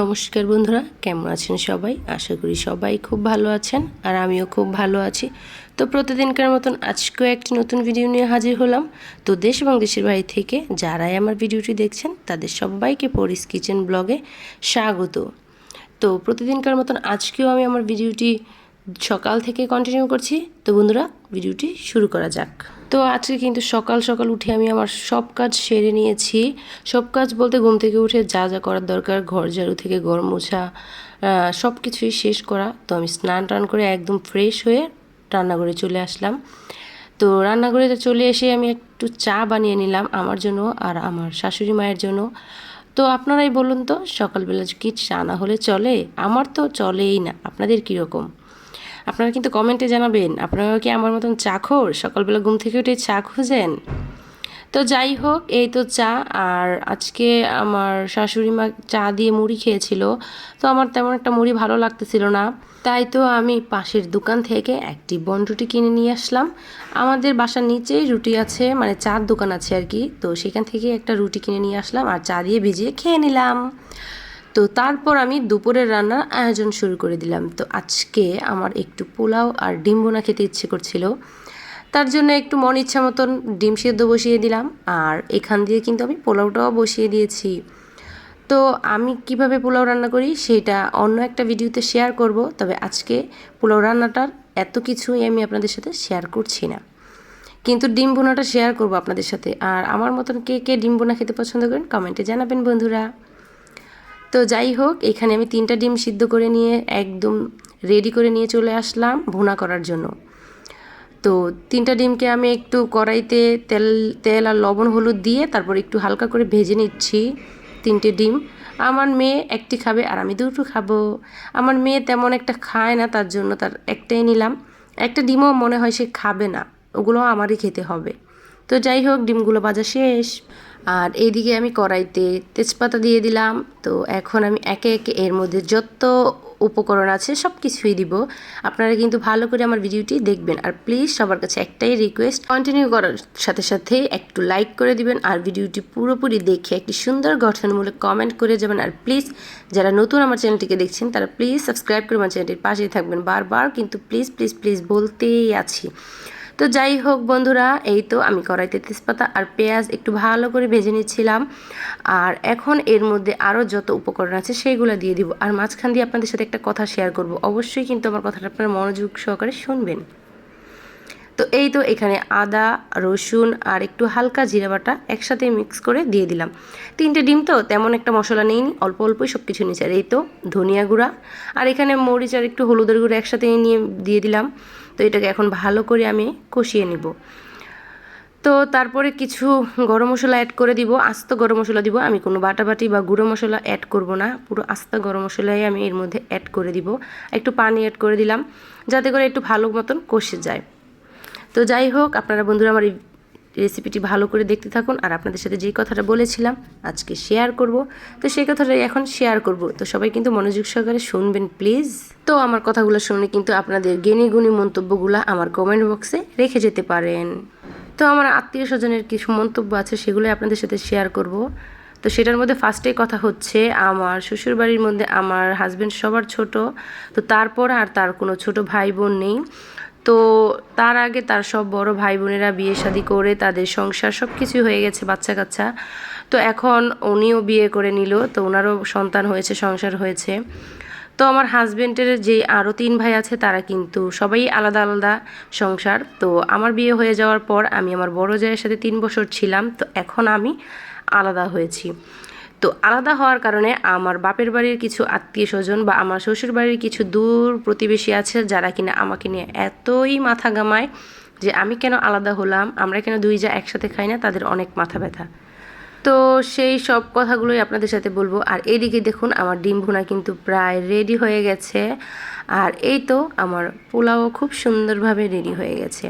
নমস্কার বন্ধুরা, কেমন আছেন সবাই? আশা করি সবাই খুব ভালো আছেন আর আমিও খুব ভালো আছি। তো প্রতিদিনকার মতন আজকেও একটি নতুন ভিডিও নিয়ে হাজির হলাম। তো দেশ এবং দেশের বাড়ি থেকে যারাই আমার ভিডিওটি দেখছেন, তাদের সবাইকে পরিস কিচেন ব্লগে স্বাগত। তো প্রতিদিনকার মতন আজকেও আমি আমার ভিডিওটি সকাল থেকে কন্টিনিউ করছি। তো বন্ধুরা, ভিডিওটি শুরু করা যাক। তো আজকে কিন্তু সকাল সকাল উঠে আমি আমার সব কাজ সেরে নিয়েছি। সব কাজ বলতে ঘুম থেকে উঠে যা যা করার দরকার, ঘর ঝাড়ু থেকে ঘর মোছা সব কিছুই শেষ করা। তো আমি স্নান টান করে একদম ফ্রেশ হয়ে রান্নাঘরে চলে আসলাম। তো রান্নাঘরে চলে এসে আমি একটু চা বানিয়ে নিলাম আমার জন্য আর আমার শাশুড়ি মায়ের জন্য। তো আপনারাই বলুন তো, সকালবেলা কি চা না হলে চলে? আমার তো চলেই না। আপনাদের কীরকম? আপনারা কিন্তু কমেন্টে জানাবেন আপনারা কি আমার মতন চা খোর সকালবেলা ঘুম থেকে উঠে চা খুঁজেন? তো যাই হোক, এই তো চা, আর আজকে আমার শাশুড়ি মা চা দিয়ে মুড়ি খেয়েছিল, তো আমার তেমন একটা মুড়ি ভালো লাগতেছিল না। তাই তো আমি পাশের দোকান থেকে একটি বন রুটি কিনে নিয়ে আসলাম। আমাদের বাসার নিচেই রুটি আছে মানে চার দোকান আছে আর কি, তো সেখান থেকে একটা রুটি কিনে নিয়ে আসলাম আর চা দিয়ে ভিজিয়ে খেয়ে নিলাম। তো তারপর আমি দুপুরের রান্নার আয়োজন শুরু করে দিলাম। তো আজকে আমার একটু পোলাও আর ডিম বোনা খেতে ইচ্ছে করছিল। তার জন্য একটু মন ইচ্ছা মতন ডিম সেদ্ধ বসিয়ে দিলাম আর এখান দিয়ে কিন্তু আমি পোলাওটাও বসিয়ে দিয়েছি। তো আমি কীভাবে পোলাও রান্না করি সেটা অন্য একটা ভিডিওতে শেয়ার করব, তবে আজকে পোলাও রান্নাটার এত কিছুই আমি আপনাদের সাথে শেয়ার করছি না। কিন্তু ডিম বোনাটা শেয়ার করব আপনাদের সাথে। আর আমার মতন কে কে ডিম বোনা খেতে পছন্দ করেন কমেন্টে জানাবেন বন্ধুরা। তো যাই হোক, এখানে আমি তিনটা ডিম সিদ্ধ করে নিয়ে একদম রেডি করে নিয়ে চলে আসলাম ভুনা করার জন্য। তো তিনটা ডিমকে আমি একটু কড়াইতে তেল তেল আর লবণ, হলুদ দিয়ে তারপর একটু হালকা করে ভেজে নিচ্ছি তিনটে ডিম। আমার মেয়ে একটি খাবে আর আমি দুটো খাব। আমার মেয়ে তেমন একটা খায় না, তার জন্য তার একটাই নিলাম। একটা ডিমও মনে হয় সে খাবে না, ওগুলো আমারই খেতে হবে। তো যাই হোক, ডিমগুলো ভাজা শেষ। আর এইদিকে আমি কড়াইতে তেজপাতা দিয়ে দিলাম। তো এখন আমি একে একে এর মধ্যে যত উপকরণ আছে সব কিছুই দিব। আপনারা কিন্তু ভালো করে আমার ভিডিওটি দেখবেন। আর প্লিজ সবার কাছে একটাই রিকোয়েস্ট কন্টিনিউ করার সাথে সাথে একটু লাইক করে দিবেন আর ভিডিওটি পুরোপুরি দেখে একটি সুন্দর গঠনমূলক কমেন্ট করে যাবেন। আর প্লিজ যারা নতুন আমার চ্যানেলটিকে দেখছেন, তারা প্লিজ সাবস্ক্রাইব করে আমার চ্যানেলটির পাশেই থাকবেন। বারবার কিন্তু প্লিজ প্লিজ প্লিজ বলতেই আছি। তো যাই হোক বন্ধুরা, এই তো আমি কড়াইতে তেজপাতা আর পেঁয়াজ একটু ভালো করে ভেজে নিচ্ছিলাম। আর এখন এর মধ্যে আরও যত উপকরণ আছে সেইগুলো দিয়ে দিব। আর মাঝখান দিয়ে আপনাদের সাথে একটা কথা শেয়ার করব। অবশ্যই কিন্তু আমার কথাটা আপনারা মনোযোগ সহকারে শুনবেন। তো এই তো এখানে আদা, রসুন আর একটু হালকা জিরা বাটা একসাথে মিক্স করে দিয়ে দিলাম। তিনটে ডিম তো, তেমন একটা মশলা নেইনি অল্প অল্পই সব কিছু নিচে আর এই তো ধনিয়া গুঁড়া। আর এখানে মরিচ আর একটু হলুদের গুঁড়ো একসাথে নিয়ে দিয়ে দিলাম। তো এটাকে এখন ভালো করে আমি কষিয়ে নিব। তো তারপরে কিছু গরম মশলা অ্যাড করে দিব। আস্ত গরম মশলা দিব। আমি কোনো বাটাবাটি বা গুঁড়ো মশলা অ্যাড করব না। পুরো আস্ত গরম মশলাই আমি এর মধ্যে অ্যাড করে দিব। একটু পানি অ্যাড করে দিলাম। যাতে করে একটু ভালো মতন কষে যায়। তো যাই হোক, আপনারা বন্ধুরা আমার এই রেসিপিটি ভালো করে দেখতে থাকুন। আর আপনাদের সাথে যেই কথাটা বলেছিলাম, আজকে শেয়ার করব। তো সেই কথাটাই এখন শেয়ার করব। তো সবাই কিন্তু মনোযোগ সহকারে শুনবেন প্লিজ তো আমার কথাগুলো শুনে কিন্তু আপনাদের গুণী মন্তব্যগুলো আমার কমেন্ট বক্সে রেখে যেতে পারেন। তো আমার আত্মীয় স্বজনের কিছু মন্তব্য আছে সেগুলো আপনাদের সাথে শেয়ার করব। তো সেটার মধ্যে ফার্স্টেই কথা হচ্ছে, আমার শ্বশুরবাড়ির মধ্যে আমার হাজব্যান্ড সবার ছোট। তো তারপর আর তার কোনো ছোট ভাই বোন নেই। তো তার আগে তার সব বড় ভাই বোনেরা বিয়ে শাদি করে তাদের সংসার সব কিছু হয়ে গেছে বাচ্চা কাচ্চা। তো এখন উনিও বিয়ে করে নিল, তো ওনারও সন্তান হয়েছে, সংসার হয়েছে। তো আমার হাজব্যান্ডের যে আরও তিন ভাই আছে তারা কিন্তু সবাই আলাদা আলাদা সংসার। তো আমার বিয়ে হয়ে যাওয়ার পর আমি আমার বড় জায়ের সাথে তিন বছর ছিলাম, তো এখন আমি আলাদা হয়েছি। তো আলাদা হওয়ার কারণে আমার বাপের বাড়ির কিছু আত্মীয় স্বজন বা আমার শ্বশুর বাড়ির কিছু দূর প্রতিবেশী আছে যারা কিনা আমাকে নিয়ে এতই মাথা গামায় যে আমি কেন আলাদা হলাম, আমরা কেন দুই যা একসাথে খাই না, তাদের অনেক মাথা ব্যথা। তো সেই সব কথাগুলোই আপনাদের সাথে বলব। আর এইদিকে দেখুন, আমার ডিম ভুনা কিন্তু প্রায় রেডি হয়ে গেছে। আর এই তো আমার পোলাও খুব সুন্দরভাবে রেডি হয়ে গেছে।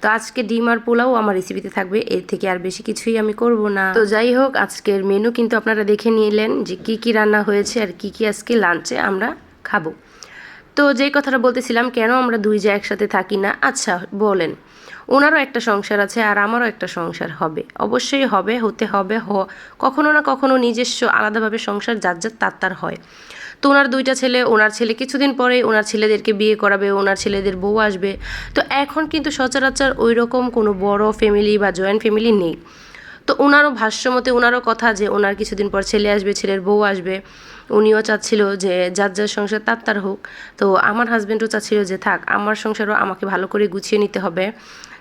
তো আজকে ডিম আর পোলাও আমার রেসিপিতে থাকবে, এর থেকে আর বেশি কিছুই আমি করব না। তো যাই হোক, আজকের মেনু কিন্তু আপনারা দেখে নিলেন যে কি কি রান্না হয়েছে আর কি কি আজকে লাঞ্চে আমরা খাব। তো যেই কথাটা বলতেছিলাম, কেন আমরা দুই যা একসাথে থাকি না? আচ্ছা বলেন। ওনারও একটা সংসার আছে আর আমারও একটা সংসার হবে। অবশ্যই হবে, হতে হবে, হ, কখনো না কখনো নিজস্ব আলাদাভাবে সংসার যার যার তার তার হয়। তো ওনার দুইটা ছেলে, ওনার ছেলে কিছুদিন পরে ওনার ছেলেদেরকে বিয়ে করাবে, ওনার ছেলেদের বউ আসবে। তো এখন কিন্তু সচরাচর ওই রকম কোনো বড় ফ্যামিলি বা জয়েন্ট ফ্যামিলি নেই। তো ওনারও ভাষ্যমতে ওনারও কথা যে ওনার কিছুদিন পর ছেলে আসবে, ছেলের বউ আসবে। উনিও চাচ্ছিল যে যার যার সংসার তার তার হোক। তো আমার হাজব্যান্ডও চাচ্ছিল যে থাক, আমার সংসারও আমাকে ভালো করে গুছিয়ে নিতে হবে।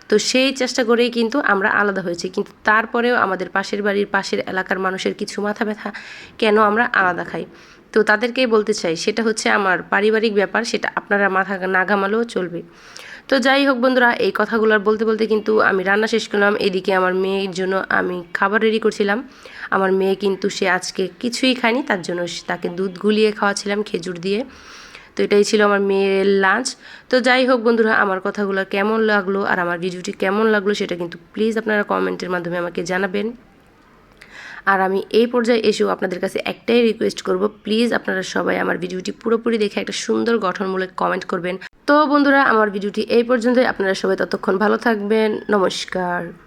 তো সেই চেষ্টা করেই কিন্তু আমরা আলাদা হয়েছি। কিন্তু তারপরেও আমাদের পাশের বাড়ির পাশের এলাকার মানুষের কিছু মাথা ব্যথা কেন আমরা আলাদা খাই? তো তাদেরকেই বলতে চাই, সেটা হচ্ছে আমার পারিবারিক ব্যাপার, সেটা আপনারা মাথা না ঘামালেও চলবে। তো যাই হোক বন্ধুরা, এই কথাগুলো আর বলতে বলতে কিন্তু আমি রান্না শেষ করলাম। এদিকে আমার মেয়ের জন্য আমি খাবার রেডি করছিলাম। আমার মেয়ে কিন্তু সে আজকে কিছুই খায়নি, তার জন্য তাকে দুধ গুলিয়ে খাওয়াছিলাম খেজুর দিয়ে। তো এটাই ছিল আমার মেয়ের লাঞ্চ তো যাই হোক বন্ধুরা, আমার কথাগুলো কেমন লাগল আর আমার ভিডিওটি কেমন লাগল সেটা কিন্তু প্লিজ আপনারা কমেন্টের মাধ্যমে আমাকে জানাবেন। আর আমি এই পর্যায়ে এসেও আপনাদের কাছে একটাই রিকোয়েস্ট করব প্লিজ আপনারা সবাই আমার ভিডিওটি পুরোপুরি দেখে একটা সুন্দর গঠনমূলক কমেন্ট করবেন। তো বন্ধুরা, আমার ভিডিওটি এই পর্যন্তই, আপনারা সবাই ততক্ষণ ভালো থাকবেন, নমস্কার।